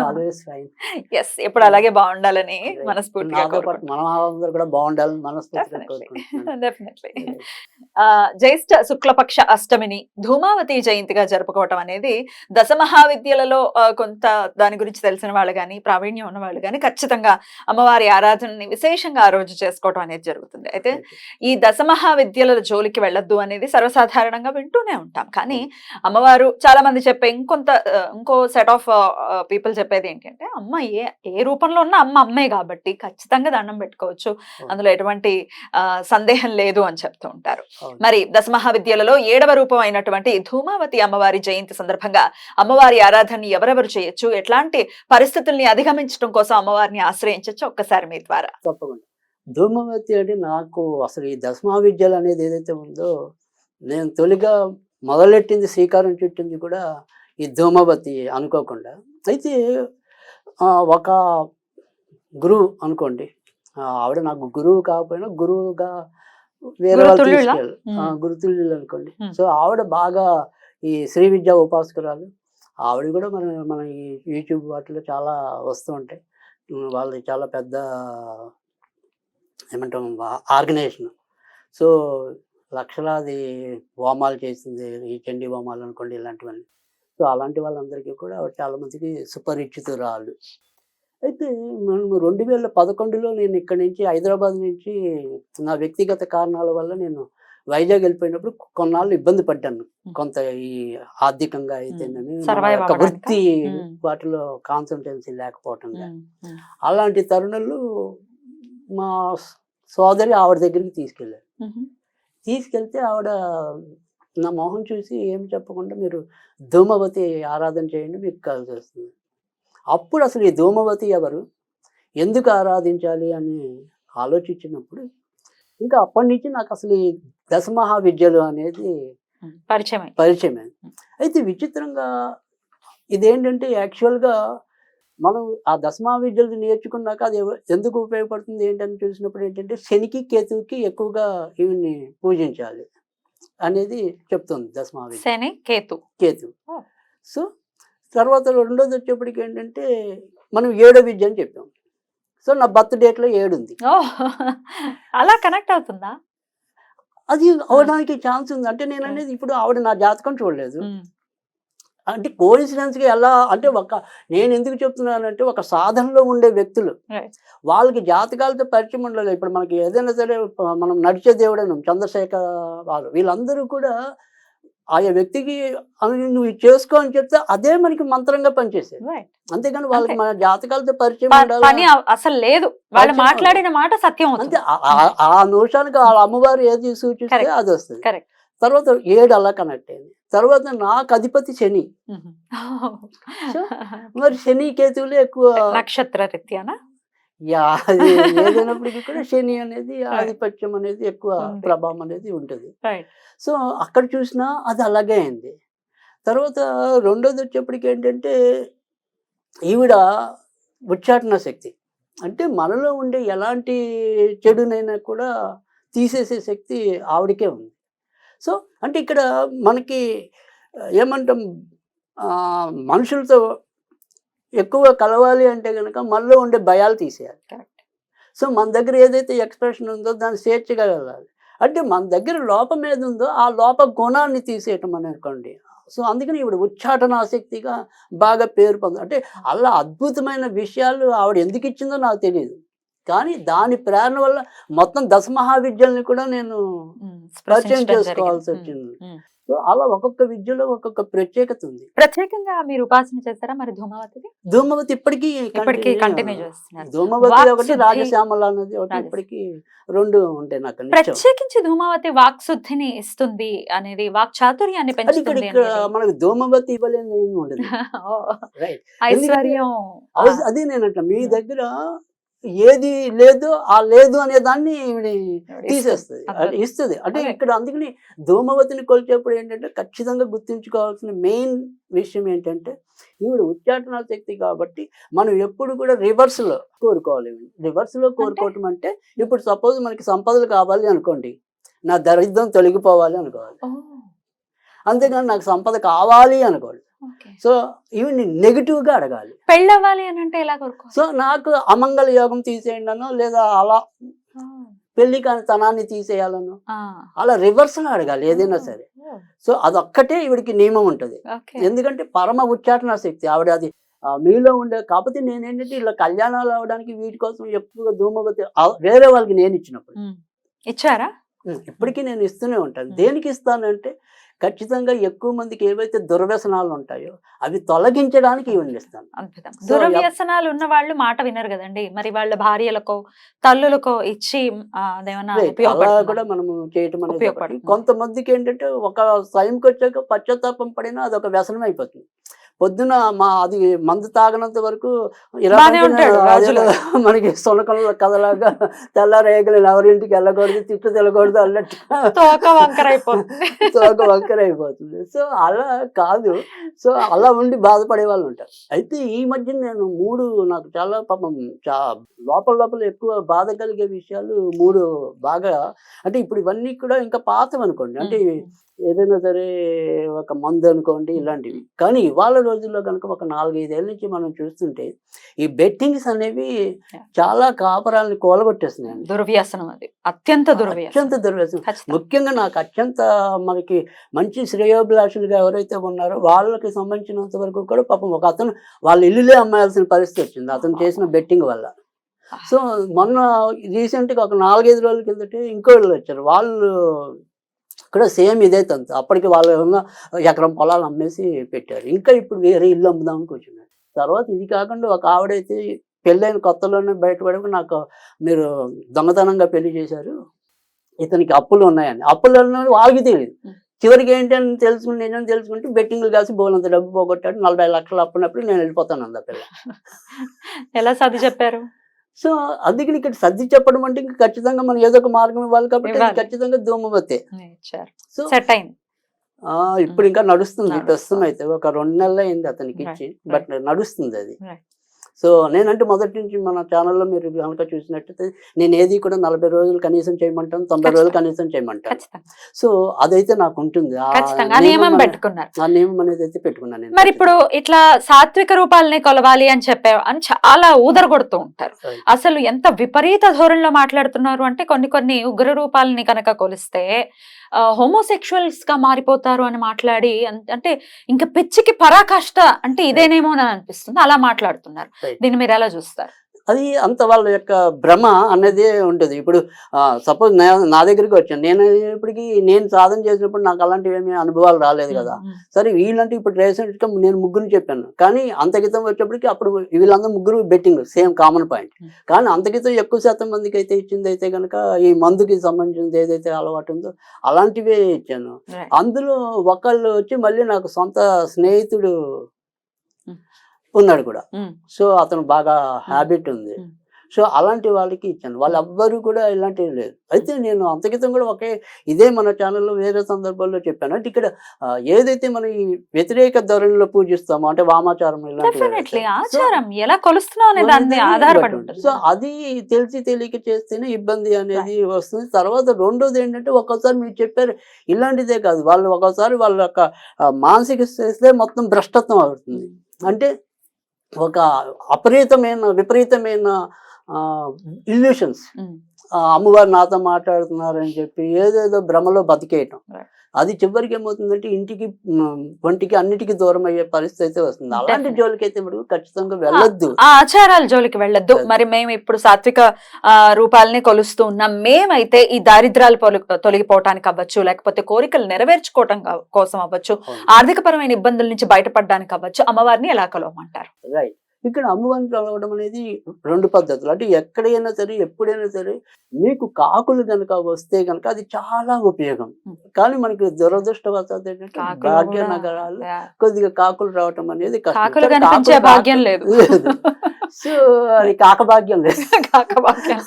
Always fine yes ఎప్పుడు అలాగే బాగుండాలని మనస్ఫూర్తిగా నాతో పాటు మన అందరూ కూడా బాగుండాలని మనస్ఫూర్తిగా డెఫినెట్లీ జ్యేష్ఠ శుక్లపక్ష అష్టమిని ధూమావతి జయంతిగా జరుపుకోవటం అనేది దశ మహావిద్యలలో కొంత దాని గురించి తెలిసిన వాళ్ళు కానీ ప్రావీణ్యం ఉన్న వాళ్ళు కానీ ఖచ్చితంగా అమ్మవారి ఆరాధనని విశేషంగా ఆ రోజు చేసుకోవటం అనేది జరుగుతుంది. అయితే ఈ దశ మహావిద్యల జోలికి వెళ్ళొద్దు అనేది సర్వసాధారణంగా వింటూనే ఉంటాం. కానీ అమ్మవారు చాలా మంది చెప్పే ఇంకొంత ఇంకో సెట్ ఆఫ్ పీపుల్ చెప్పేది ఏంటంటే అమ్మ ఏ ఏ రూపంలో ఉన్న అమ్మ అమ్మే కాబట్టి ఖచ్చితంగా దండం పెట్టుకోవచ్చు. అందులో ఎటువంటి సందేహం లేదు అని చెప్తూ ఉంటారు. మరి దశ మహావిద్యలలో ఏడవ రూపం అయినటువంటి ధూమావతి అమ్మవారి జయంతి సందర్భంగా అమ్మవారి ఆరాధనని ఎవరెవరు చేయొచ్చు? ఎట్లాంటి పరిస్థితుల్ని అధిగమించడం కోసం అమ్మవారిని ఆశ్రయించవచ్చు ఒక్కసారి మీ ద్వారా. తప్పకుండా. ధూమవతి అంటే నాకు అసలు ఈ దశమా విద్యలు అనేది ఏదైతే ఉందో నేను తొలిగా మొదలెట్టింది శ్రీకారం చుట్టింది కూడా ఈ ధూమవతి అనుకోకుండా. అయితే ఒక గురువు అనుకోండి. ఆవిడ నాకు గురువు కాకపోయినా గురువుగా వేరే వాళ్ళు. గురుతుల్యులు అనుకోండి. సో ఆవిడ బాగా ఈ శ్రీ విద్యా ఉపాసకురాలు. ఆవిడ కూడా మన మన ఈ యూట్యూబ్ వాటిలో చాలా వస్తూ ఉంటాయి. వాళ్ళది చాలా పెద్ద ఏమంటాం ఆర్గనైజేషన్. సో లక్షలాది హోమాలు చేసింది ఈ చండీ హోమాలు అనుకోండి ఇలాంటివన్నీ. సో అలాంటి వాళ్ళందరికీ కూడా ఆవిడ చాలా మందికి సుపరిచితురాలు. అయితే మనం రెండు వేల పదకొండులో నేను ఇక్కడి నుంచి హైదరాబాద్ నుంచి నా వ్యక్తిగత కారణాల వల్ల నేను వైజాగ్ వెళ్ళిపోయినప్పుడు కొన్నాళ్ళు ఇబ్బంది పడ్డాను. కొంత ఈ ఆర్థికంగా అయితేనని? వృత్తి మ్మ్. వాటిలో కాన్సన్ట్రేన్సీ లేకపోవటం ఉమ్, ఉమ్, అలాంటి తరుణంలో మా సోదరి ఆవిడ దగ్గరికి తీసుకెళ్ళారు. తీసుకెళ్తే ఆవిడ నా మొహం చూసి ఏం చెప్పకుండా మీరు ధూమవతి ఆరాధన చేయండి మీకు కలిసి వస్తుంది అప్పుడు అసలు ఈ ధూమవతి ఎవరు? ఎందుకు ఆరాధించాలి అని ఆలోచించినప్పుడు ఇంకా అప్పటి నుంచి నాకు అసలు ఈ దశమహా విద్యలు అనేది పరిచయం. పరిచయం అయితే విచిత్రంగా ఇదేంటంటే యాక్చువల్గా మనం ఆ దశమా విద్యలు నేర్చుకున్నాక అది ఎందుకు ఉపయోగపడుతుంది ఏంటని చూసినప్పుడు ఏంటంటే శనికి కేతువుకి ఎక్కువగా ఈవిని పూజించాలి. అనేది చెప్తుంది దశమా విద్య శని కేతు. కేతు. సో తర్వాత రెండోది వచ్చేప్పటికి ఏంటంటే మనం ఏడో విద్య అని చెప్పాం. సో నా బర్త్ డేట్లో ఏడు ఉంది ఓ అలా కనెక్ట్ అవుతుందా? అది అవడానికి ఛాన్స్ ఉంది. అంటే నేను అనేది ఇప్పుడు ఆవిడ నా జాతకం చూడలేదు. అంటే కోఇన్సిడెన్స్గా ఎలా అంటే ఒక నేను ఎందుకు చెప్తున్నానంటే ఒక సాధనలో ఉండే వ్యక్తులు. వాళ్ళకి జాతకాలతో పరిచయం ఉండలేదు ఇప్పుడు మనకి ఏదైనా సరే మనం నడిచే దేవుడను చంద్రశేఖర్ వాళ్ళు వీళ్ళందరూ కూడా ఆయా వ్యక్తికి "అవి నువ్వు చేసుకో అని చెప్తే అదే మనకి మంత్రంగా పనిచేసేది. అంతేగాని వాళ్ళకి. మన జాతకాలతో పరిచయం అసలు లేదు వాళ్ళు మాట్లాడిన మాట సత్యం అంతే ఆ- నిమిషానికి వాళ్ళ అమ్మవారు ఏది సూచిస్తే. అది వస్తుంది. తర్వాత ఏడు అలా కనెక్ట్ అయింది తర్వాత నాకు అధిపతి శని. మరి శని కేతువులే ఎక్కువ నక్షత్ర రీత్యానా? యా అది ఏదైనప్పటికీ కూడా శని అనేది ఆధిపత్యం అనేది ఎక్కువ. ప్రభావం అనేది ఉంటుంది. సో అక్కడ చూసినా అది అలాగే అయింది. తర్వాత రెండోది వచ్చేప్పటికి ఏంటంటే ఈవిడ ఉచ్చాటన శక్తి. అంటే మనలో ఉండే ఎలాంటి చెడునైనా కూడా తీసేసే శక్తి ఆవిడకే ఉంది. సో అంటే ఇక్కడ మనకి ఏమంటాం మనుషులతో ఎక్కువ కలవాలి అంటే కనుక మనలో ఉండే భయాలు తీసేయాలి. కరెక్ట్. సో మన దగ్గర ఏదైతే ఎక్స్ప్రెషన్ ఉందో దాన్ని స్వేచ్ఛగా వెళ్ళాలి. అంటే మన దగ్గర లోపం ఏది ఉందో ఆ లోప గుణాన్ని తీసేయటం అని అనుకోండి. సో అందుకని ఈవిడ ఉచ్చాటన ఆసక్తిగా బాగా పేరు పొంది అంటే అలా అద్భుతమైన విషయాలు ఆవిడ ఎందుకు ఇచ్చిందో నాకు తెలియదు కానీ దాని ప్రేరణ వల్ల మొత్తం దశ మహావిద్యల్ని కూడా నేను పరిచయం చేసుకోవాల్సి వచ్చింది. సో అలా ఒక్కొక్క విద్యలో ఒక్కొక్క ప్రత్యేకత ఉంది. ప్రత్యేకంగా మీరు ఉపాసన చేస్తారా మరి ధూమావతిది? ధూమవతి ఇప్పటికీ ఇప్పటికీ కంటిన్యూ చేస్తున్నారు. ధూమవతి ఒకటి రాజశ్యామల అన్నది ఒకటి. ఇప్పటికీ రెండు ఉంటాయి నాకు ప్రత్యేకించి ధూమావతి వాక్ శుద్ధిని ఇస్తుంది అనేది వాక్ చాతుర్యాన్ని పెంచుతుంది అనేది. మనకు ధూమవతి ఇవ్వలేదు ఉండదు. ఐశ్వర్యం. అది నేనంట మీ. దగ్గర ఏది లేదు ఆ లేదు అనే దాన్ని తీసేస్తుంది. ఇస్తుంది. అంటే. ఇక్కడ అందుకని ధూమవతిని కొలిచేప్పుడు ఏంటంటే ఖచ్చితంగా గుర్తుంచుకోవాల్సిన మెయిన్ విషయం ఏంటంటే ఈవిడ ఉచ్చాటన శక్తి కాబట్టి మనం ఎప్పుడు కూడా రివర్స్లో కోరుకోవాలి రివర్స్లో కోరుకోవటం అంటే ఇప్పుడు సపోజ్ మనకి సంపదలు కావాలి అనుకోండి. నా దరిద్రం తొలగిపోవాలి అనుకోవాలి. అంతేగాని నాకు సంపద కావాలి అనుకోవాలి. సో ఈవిని నెగిటివ్గా అడగాలి. పెళ్ళవ్వాలి అని అంటే ఎలా సో నాకు అమంగళ యోగం తీసేయండి అనో లేదా అలా పెళ్ళి కాని తనాన్ని తీసేయాలనో. అలా రివర్స్లో అడగాలి ఏదైనా సరే. సో అదొక్కటే ఈవిడికి నియమం ఉంటుంది. ఎందుకంటే పరమ ఉచ్చాటన శక్తి. ఆవిడ అది మీలో ఉండే కాకపోతే నేనేంటంటే ఇలా కళ్యాణాలు అవడానికి వీటి కోసం ఎక్కువగా ధూమవతి ఆ- వేరే వాళ్ళకి నేను ఇచ్చినప్పుడు. ఇచ్చారా? ఇప్పటికీ నేను ఇస్తూనే ఉంటాను. దేనికి ఇస్తానంటే ఖచ్చితంగా ఎక్కువ మందికి ఏవైతే దుర్వ్యసనాలు ఉంటాయో అవి తొలగించడానికి ఇవన్నీ ఇస్తాను అద్భుతం So, దురవ్యసనాలు ఉన్న వాళ్ళు మాట వినరు కదండి మరి వాళ్ళ భార్యలకో తల్లులకో ఇచ్చి. అలా? కూడా మనము చేయటం అనేది. కొంతమందికి ఏంటంటే ఒక టైంకి వచ్చాక పశ్చాత్తాపం పడినా అది ఒక వ్యసనం అయిపోతుంది పొద్దున మా అది మందు తాగనంత వరకు రాజులు. మనకి సొనకంలో కథలాగా తెల్లారేగలు ఎవరింటికి వెళ్ళకూడదు తిట్టు తెలకూడదు అన్నట్టు. తోక వంకర అయిపోతుంది తోక వంకర అయిపోతుంది సో అలా కాదు. సో అలా ఉండి బాధపడే వాళ్ళు ఉంటారు. అయితే ఈ మధ్య నేను మూడు నాకు చాలా పాపం చా లోపల లోపల ఎక్కువ బాధ కలిగే విషయాలు మూడు బాగా అంటే ఇప్పుడు ఇవన్నీ కూడా ఇంకా పాతం అనుకోండి అంటే ఏదైనా సరే ఒక మందు అనుకోండి ఇలాంటివి. కానీ ఇవాళ రోజుల్లో కనుక ఒక నాలుగైదేళ్ళ నుంచి మనం చూస్తుంటే ఈ బెట్టింగ్స్ అనేవి చాలా కాపరాలని కూలగొట్టేస్తున్నాయండి. దుర్వ్యసనం అది. అత్యంత దుర్వ్యసనం. అత్యంత దుర్వ్యసనం. ముఖ్యంగా నాకు అత్యంత మనకి మంచి శ్రేయోభిలాషులుగా ఎవరైతే ఉన్నారో వాళ్ళకి సంబంధించినంత వరకు కూడా పాపం ఒక అతను వాళ్ళ ఇల్లులే అమ్మాయాల్సిన పరిస్థితి వచ్చింది అతను చేసిన బెట్టింగ్ వల్ల. సో మొన్న రీసెంట్గా ఒక నాలుగైదు రోజుల కిందటే ఇంకో వాళ్ళు వచ్చారు. వాళ్ళు కూడా సేమ్ ఇదే తంతు. అప్పటికి వాళ్ళు ఏమన్నా ఎకరం పొలాలు అమ్మేసి పెట్టారు. ఇంకా ఇప్పుడు వేరే ఇల్లు అమ్ముదామని కూర్చున్నారు తర్వాత ఇది కాకుండా ఒక ఆవిడైతే పెళ్ళైన కొత్తలోనే బయటపడక నాకు మీరు దొంగతనంగా పెళ్ళి చేశారు. ఇతనికి అప్పులు ఉన్నాయని. అప్పులు ఉన్నాయి వాళ్ళకి తెలియదు. చివరికి ఏంటి అని తెలుసుకుని నేను తెలుసుకుంటే బెట్టింగ్లు కాసి బోనంత డబ్బు పోగొట్టాడు. నలభై లక్షలు అప్పున్నప్పుడు నేను వెళ్ళిపోతాను అంద పిల్ల. ఎలా సర్ది చెప్పారు? సో అందుకని ఇక్కడ సర్ది చెప్పడం అంటే ఇంకా ఖచ్చితంగా మనం ఏదో ఒక మార్గం ఇవ్వాలి కాబట్టి. ఖచ్చితంగా ధూమవతే సో సెట్ అయింది ఆ, ఇప్పుడు ఇంకా నడుస్తుంది. ప్రస్తుతం అయితే ఒక రెండు నెలలు అయింది అతనికి ఇచ్చి. బట్ నడుస్తుంది అది. సో నేనంటే మొదటి నుంచి మన ఛానల్లో మీరు కనుక చూసినట్టయితే నేను ఏది కూడా నలభై రోజులు కనీసం చేయమంటాను తొంభై రోజులు కనీసం చేయమంటాను. సో అదైతే నాకు ఉంటుంది. ఆ నియమం నియమం అనే- పెట్టుకున్నారు. ఆ నియమం అనేది అయితే పెట్టుకున్నాను నేను. మరి ఇప్పుడు ఇట్లా సాత్విక రూపాలని కొలవాలి అని చెప్పే అని చాలా ఊదరగొడుతూ ఉంటారు. అసలు ఎంత విపరీత ధోరణిలో మాట్లాడుతున్నారు అంటే కొన్ని కొన్ని ఉగ్ర రూపాలని కనుక కొలిస్తే హోమోసెక్షువల్స్గా మారిపోతారు అని మాట్లాడి అంటే ఇంకా పిచ్చికి పరాకాష్ట అంటే ఇదేనేమో అని అనిపిస్తుంది. అలా మాట్లాడుతున్నారు. దీన్ని మీరు ఎలా చూస్తారు? అది అంత వాళ్ళ యొక్క భ్రమ అనేది ఉంటుంది ఇప్పుడు సపోజ్ నా దగ్గరికి వచ్చాను. నేను ఇప్పటికి నేను సాధన చేసినప్పుడు నాకు అలాంటివి ఏమీ అనుభవాలు రాలేదు కదా. సరే వీళ్ళంటే ఇప్పుడు రీసెంట్గా నేను ముగ్గురు చెప్పాను. కానీ అంతకితం వచ్చేప్పటికి అప్పుడు వీళ్ళందరూ ముగ్గురు బెట్టింగ్ సేమ్ కామన్ పాయింట్. కానీ అంతకితం ఎక్కువ శాతం మందికి అయితే ఇచ్చింది అయితే కనుక ఈ మందుకి సంబంధించింది ఏదైతే అలవాటు ఉందో అలాంటివే ఇచ్చాను. అందులో ఒకళ్ళు వచ్చి మళ్ళీ నాకు సొంత స్నేహితుడు. ఉన్నాడు కూడా. సో అతను బాగా హ్యాబిట్ ఉంది. సో అలాంటి వాళ్ళకి ఇచ్చాను. వాళ్ళు ఎవ్వరు కూడా ఇలాంటివి లేదు. అయితే నేను అంతకితం కూడా ఒకే ఇదే మన ఛానల్లో వేరే సందర్భాల్లో చెప్పాను. అంటే ఇక్కడ ఏదైతే మనం ఈ వ్యతిరేక ధోరణిలో పూజిస్తామో అంటే వామాచారం. సో అది తెలిసి తెలియక చేస్తేనే ఇబ్బంది అనేది వస్తుంది. తర్వాత రెండోది ఏంటంటే ఒక్కోసారి మీరు చెప్పారు ఇలాంటిదే కాదు. వాళ్ళు ఒక్కోసారి వాళ్ళ యొక్క మానసిక స్థితే మొత్తం భ్రష్టత్వం అవుతుంది. అంటే ఒక అపరీతమైన విపరీతమైన ఇల్యూషన్స్ అమ్మవారు నాతో మాట్లాడుతున్నారని చెప్పి ఏదేదో భ్రమలో బతికేయటం. అది చివరికి ఏమవుతుందంటే ఇంటికి మ్, ఒంటికి అన్నిటికీ దూరం అయ్యే పరిస్థితి అయితే వస్తుంది అలాంటి. జోలికి అయితే మటుకు ఖచ్చితంగా వెళ్ళొద్దు ఆ ఆచారాల జోలికి వెళ్ళొద్దు. మరి మేము ఇప్పుడు సాత్విక ఆ, రూపాలని కొలుస్తూ ఉన్నాం మేమైతే ఈ దారిద్రాలు తొలగిపోవటానికి అవ్వచ్చు లేకపోతే కోరికలు నెరవేర్చుకోవటం కోసం అవ్వచ్చు అవును. ఆర్థిక పరమైన ఇబ్బందుల నుంచి బయటపడడానికి అవ్వచ్చు అమ్మవారిని ఎలా కొలవమంటారు రైట్ ఇక్కడ అమ్మవారిని కలవడం అనేది రెండు పద్ధతులు అంటే ఎక్కడైనా సరే ఎప్పుడైనా సరే మీకు కాకులు కనుక వస్తే కనుక అది చాలా ఉపయోగం. కానీ మనకి దురదృష్టవశాత్తు ఏంటంటే భాగ్య నగరాలు కొద్దిగా కాకులు రావటం అనేది కష్టం. భాగ్యం లేదు సో అది కాకభాగ్యం లేదు కాకబాక్యం.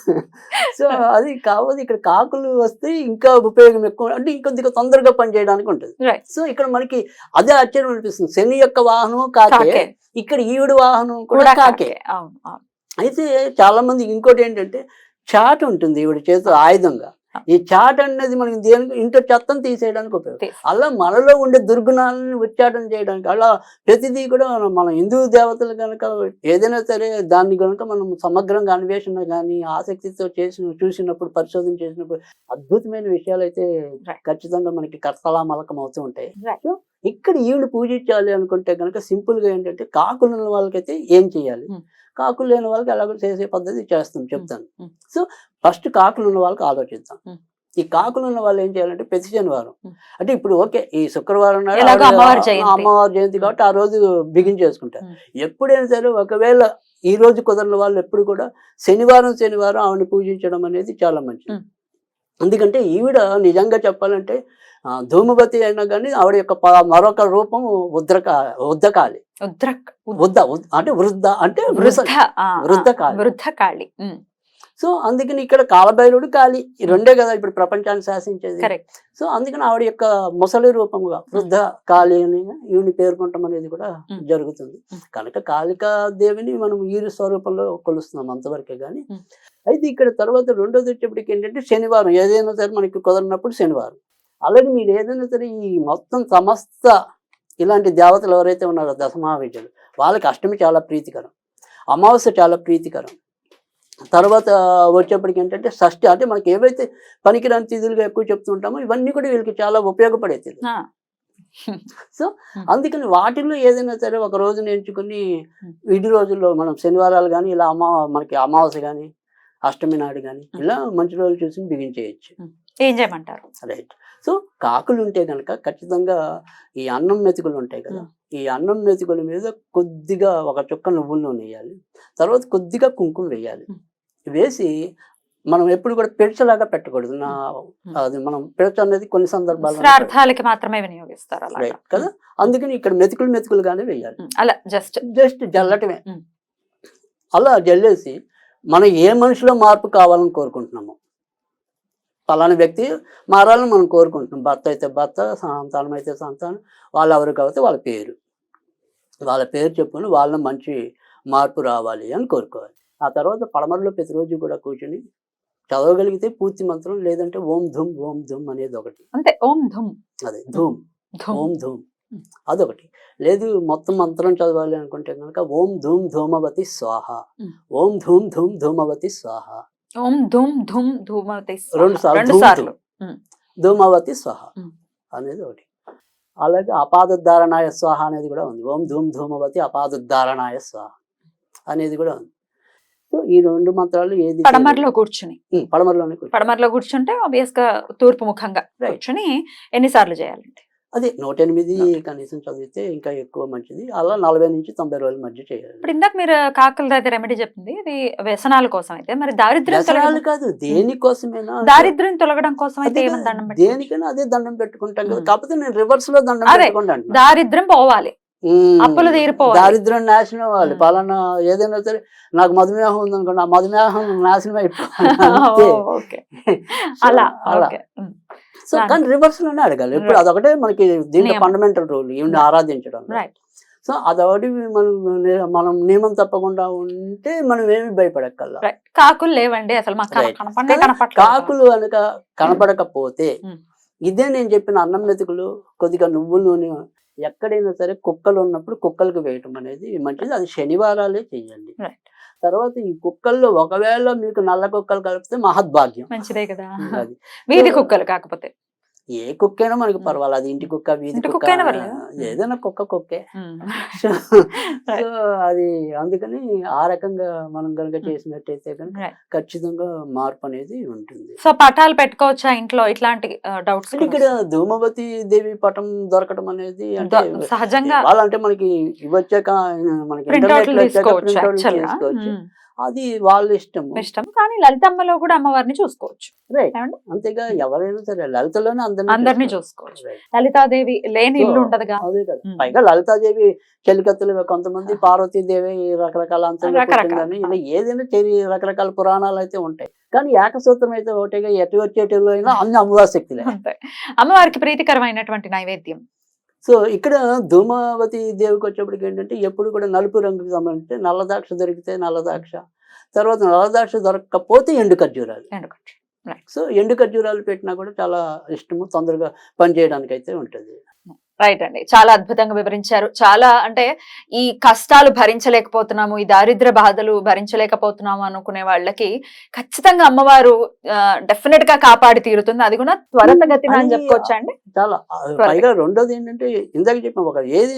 సో అది కాకపోతే ఇక్కడ కాకులు వస్తే ఇంకా ఉపయోగం ఎక్కువ అంటే ఇంకొద్దిగా తొందరగా పనిచేయడానికి ఉంటుంది. సో ఇక్కడ మనకి అదే ఆశ్చర్యం అనిపిస్తుంది శని యొక్క వాహనం కాకే కాకే. ఇక్కడ ఈవిడ వాహనం కూడా కాకే కాకే. అవును అవును. అయితే చాలా మంది ఇంకోటి ఏంటంటే చాట్ ఉంటుంది ఈవిడ చేతిలో ఆయుధంగా. ఈ చాట్ అనేది మనకి దేనికి ఇంట్లో చెత్తను తీసేయడానికి ఉపయోగం. అలా మనలో ఉండే దుర్గుణాలను ఉచ్చాటన చేయడానికి అలా ప్రతిదీ కూడా మన హిందూ దేవతలు కనుక ఏదైనా సరే దాన్ని కనుక మనం సమగ్రంగా అన్వేషణ కానీ ఆసక్తితో చేసిన చూసినప్పుడు పరిశోధన చేసినప్పుడు అద్భుతమైన విషయాలు అయితే. ఖచ్చితంగా మనకి కర్తలామలకం అవుతూ ఉంటాయి. ఇక్కడ ఈవిడ పూజించాలి అనుకుంటే కనుక సింపుల్గా ఏంటంటే కాకులు ఉన్న వాళ్ళకైతే ఏం చేయాలి. కాకులు లేని వాళ్ళకి ఎలాగో చేసే పద్ధతి చేస్తాం చెప్తాను. సో ఫస్ట్ కాకులు ఉన్న వాళ్ళకి ఆలోచిద్దాం. ఈ కాకులు ఉన్న వాళ్ళు ఏం చేయాలంటే ప్రతి శనివారం. అంటే ఇప్పుడు ఓకే ఈ శుక్రవారం నాడు అమ్మవారి జయంతి. కాబట్టి ఆ రోజు బిగిన్ చేసుకుంటారు Hmm. ఎప్పుడైనా సరే ఒకవేళ ఈ రోజు కుదరని వాళ్ళు ఎప్పుడు కూడా శనివారం శనివారం ఆవిడని పూజించడం అనేది చాలా మంచిది. ఎందుకంటే ఈవిడ నిజంగా చెప్పాలంటే ధూమవతి అయినా కానీ ఆవిడ యొక్క మరొక రూపం ఉద్రకా ఉద్దకాళి ఉద్రక్ వృద్ధ ఉద్- అంటే వృద్ధ అంటే వృద్ధ ఆ, ఆ, వృద్ధ కాళి. వృద్ధ కాళి సో అందుకని ఇక్కడ కాలభైరుడు కాళి ఈ రెండే కదా ఇప్పుడు ప్రపంచాన్ని శాసించేది. సో అందుకని ఆవిడ యొక్క ముసలి రూపముగా వృద్ధ కాళి అని ఈవిని పేర్కొనటం అనేది కూడా. జరుగుతుంది. కనుక కాళికా దేవిని మనం ఈ స్వరూపంలో కొలుస్తున్నాం అంతవరకే కానీ. అయితే ఇక్కడ తర్వాత రెండోది వచ్చేప్పటికి ఏంటంటే శనివారం. ఏదైనా సరే మనకి కుదరినప్పుడు శనివారం. అలాగే మీరు ఏదైనా సరే ఈ మొత్తం సమస్త ఇలాంటి దేవతలు ఎవరైతే ఉన్నారో దశమహావిద్యులు వాళ్ళకి అష్టమి చాలా ప్రీతికరం అమావాస్య చాలా ప్రీతికరం. తర్వాత వచ్చేప్పటికి ఏంటంటే షష్ఠి అంటే మనకి ఏవైతే పనికిరాని తిథులుగా ఎక్కువ చెప్తుంటామో ఇవన్నీ కూడా వీళ్ళకి చాలా ఉపయోగపడే తిథులు. సో. అందుకని వాటిల్లో ఏదైనా సరే ఒక రోజున ఎంచుకుని. విడి రోజుల్లో మనం శనివారాలు కానీ ఇలా అమా మనకి అమావాస్య కానీ అష్టమి నాడు కానీ. ఇలా మంచి రోజులు చూసి బిగించేయచ్చు ఏం చేయమంటారు? రైట్. సో కాకులు ఉంటే కనుక ఖచ్చితంగా ఈ అన్నం మెతుకులు ఉంటాయి కదా ఈ అన్నం మెతుకుల మీద కొద్దిగా ఒక చుక్క నువ్వుల నూనె వేయాలి తర్వాత కొద్దిగా కుంకుమ వేయాలి. వేసి మనం ఎప్పుడు కూడా పెడచలాగా పెట్టకూడదు. నా అది మనం పెడచ అనేది కొన్ని శ్రార్థాలకి మాత్రమే వినియోగిస్తారు కదా? అందుకని ఇక్కడ మెతుకులు మెతుకులుగానే వేయాలి. అలా జస్ట్ జస్ట్ జల్లటమే. అలా జల్లేసి మనం ఏ మనిషిలో మార్పు కావాలని కోరుకుంటున్నాము పలానా వ్యక్తి మారాలని మనం కోరుకుంటున్నాం. భర్త అయితే భర్త సంతానం అయితే సంతానం వాళ్ళు ఎవరు కాబట్టి వాళ్ళ పేరు. వాళ్ళ పేరు చెప్పుకొని వాళ్ళ మంచి మార్పు రావాలి అని కోరుకోవాలి. ఆ తర్వాత పడమరలో ప్రతిరోజు కూడా కూర్చుని చదవగలిగితే పూర్తి మంత్రం లేదంటే ఓం ధూమ్ ఓం ధూమ్ అనేది ఒకటి. అంతే ఓం ధుమ్. అదే ధూమ్. ఓం ధూమ్. అదొకటి. లేదు మొత్తం మంత్రం చదవాలి అనుకుంటే కనుక ఓం ధూమ్ ధూమవతి స్వాహ. ఓం ధూమ్ ధూమ్ ధూమవతి స్వాహ. ఓం ధుమ్ ధుమ్ ధూమవతి స్వాహ. రెండు సార్లు రెండు ధూమ్ సార్లు ధూమ్. ధూమవతి స్వాహ. అనేది ఒకటి అలాగే అపాదోద్ధారణాయ స్వాహ అనేది కూడా ఉంది ఓం ధూమ్ ధూమవతి అపాదోద్ధారణాయ స్వాహ అనేది కూడా ఉంది సో ఈ రెండు మంత్రాలు ఏది పడమరలో కూర్చుని పడమరలోనే. పడమరలో కూర్చుంటే ఆబ్వియస్గా తూర్పు ముఖంగా. కూర్చుని ఎన్నిసార్లు చేయాలండి అదే నూట ఎనిమిది కనీసం చదివితే ఇంకా ఎక్కువ మంచిది. అలా నలభై నుంచి తొంభై రోజుల మధ్య చేయాలి. ఇప్పుడు ఇందాక మీరు కాకల అయితే రెమెడీ చెప్పింది ఇది వ్యసనాల కోసం అయితే. మరి దారిద్ర్యం కాదు దేనికోసమైనా దారిద్ర్యం తొలగడం కోసం అయితే దండం దేనికైనా అదే దండం పెట్టుకుంటాం కదా. కాకపోతే నేను రివర్స్లో దండం. పెట్టుకుంటాను దారిద్ర్యం పోవాలి. అప్పులు తీరిపోవాలి. దారిద్ర్యం నాశనం అవ్వాలి. పలానా ఏదైనా సరే నాకు మధుమేహం ఉందనుకోండి ఆ మధుమేహం నాశనం అయిపోవాలి. అలా అలా. సో కానీ రివర్స్లోనే అడగాలి. ఇప్పుడు. అదొకటే మనకి దీంట్లో. ఫండమెంటల్ రూల్ ఈవిని. ఆరాధించడం సో అదొకటి మనం మనం నియమం తప్పకుండా ఉంటే మనం ఏమి భయపడక్కల్లా కాకులు లేవండి అసలు కాకులు కనుక కనపడకపోతే ఉమ్. ఇదే నేను చెప్పిన అన్నం మెతుకులు కొద్దిగా నువ్వుల నూనె ఎక్కడైనా సరే కుక్కలు ఉన్నప్పుడు కుక్కలకు వేయటం అనేది మంచిది. అది శనివారాలే Right. తర్వాత ఈ కుక్కల్లో ఒకవేళ మీకు నల్ల కుక్కలు కలిపితే మహద్భాగ్యం. మంచిదే కదా. అది. వీధి కుక్కలు కాకపోతే. ఏ కుక్కైనా మనకి ఉమ్. పర్వాలేదు అది ఇంటి కుక్క వీధి కుక్క. ఏదైనా కుక్క కుక్కే. సో అది అందుకని ఆ రకంగా మనం కనుక. చేసినట్టయితే కనుక. ఖచ్చితంగా మార్పు అనేది ఉంటుంది సో పటాలు పెట్టుకోవచ్చా ఇంట్లో ఇట్లాంటి డౌట్స్ ఇక్కడ ధూమవతి దేవి పటం దొరకడం అనేది అంటే సహజంగా వాళ్ళంటే మనకి ఇవి వచ్చాక మనకి ఇంటర్నెట్లో వచ్చాక చేసుకోవచ్చు అది వాళ్ళ ఇష్టము. ఇష్టం. కానీ లలితమ్మలో కూడా అమ్మవారిని చూసుకోవచ్చు. రైట్? అంతేగా ఎవరైనా సరే లలితలోనే అందరినీ అందరినీ చూసుకోవచ్చు. లలితాదేవి లేని ఇల్లు So, ఉండదుగా అదే కదా. పైగా లలితాదేవి చెలికత్తులు కొంతమంది పార్వతీదేవి రకరకాల. పుట్టిందని ఇలా ఏదైనా చెరి రకరకాల పురాణాలు అయితే ఉంటాయి. కానీ ఏకసూత్రం అయితే ఒకటిగా ఎటు వచ్చేటిలో అయినా అన్ని అమ్మవారి శక్తులే. అమ్మవారికి ప్రీతికరమైనటువంటి నైవేద్యం. సో ఇక్కడ ధూమావతి దేవికి వచ్చేప్పటికి ఏంటంటే ఎప్పుడు కూడా నలుపు రంగుకి సంబంధించి నల్ల ద్రాక్ష దొరికితే నల్ల ద్రాక్ష తర్వాత నల్ల ద్రాక్ష దొరకకపోతే ఎండు ఖర్జూరాలు ఎందుకంటే సో ఎండు ఖర్జూరాలు పెట్టినా కూడా చాలా ఇష్టము తొందరగా పనిచేయడానికి అయితే ఉంటుంది. రైట్ అండి. చాలా అద్భుతంగా వివరించారు. చాలా అంటే ఈ కష్టాలు భరించలేకపోతున్నాము ఈ దారిద్ర బాధలు భరించలేకపోతున్నాము అనుకునే వాళ్ళకి ఖచ్చితంగా అమ్మవారు డెఫినెట్గా కాపాడి తీరుతుంది. అది కూడా త్వరతగతిన అని చెప్పుకోవచ్చా అండి? చాలా పైగా రెండోది ఏంటంటే ఇందాక చెప్పిన ఒక ఏది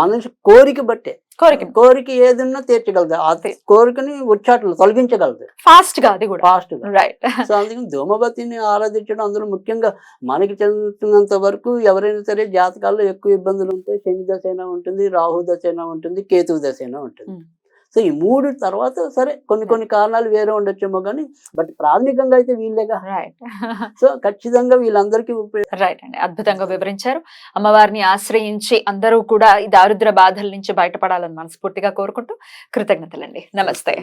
మనిషి కోరిక బట్టే కోరిక. కోరిక ఏదన్నా తీర్చగలదు ఆ కోరికని ఉచ్చాటలు తొలగించగలదు ఫాస్ట్గా అది కూడా. ఫాస్ట్గా రైట్ సో అందుకని ధూమవతిని ఆరాధించడం అందులో ముఖ్యంగా మనకి చెందుతున్నంత వరకు ఎవరైనా సరే జాతకాల్లో ఎక్కువ ఇబ్బందులు ఉంటాయి శని దశ అయినా ఉంటుంది రాహు దశ అయినా ఉంటుంది కేతు దశ అయినా ఉంటుంది. సో ఈ మూడు తర్వాత సరే కొన్ని కొన్ని కారణాలు వేరే ఉండొచ్చేమో కానీ బట్ ప్రాథమికంగా అయితే వీళ్ళేగా. రైట్ సో ఖచ్చితంగా వీళ్ళందరికీ రైట్ అండి. అద్భుతంగా వివరించారు. అమ్మవారిని ఆశ్రయించి అందరూ కూడా ఈ దారిద్ర బాధల నుంచి బయటపడాలని మనస్ఫూర్తిగా కోరుకుంటూ కృతజ్ఞతలండి. నమస్తే.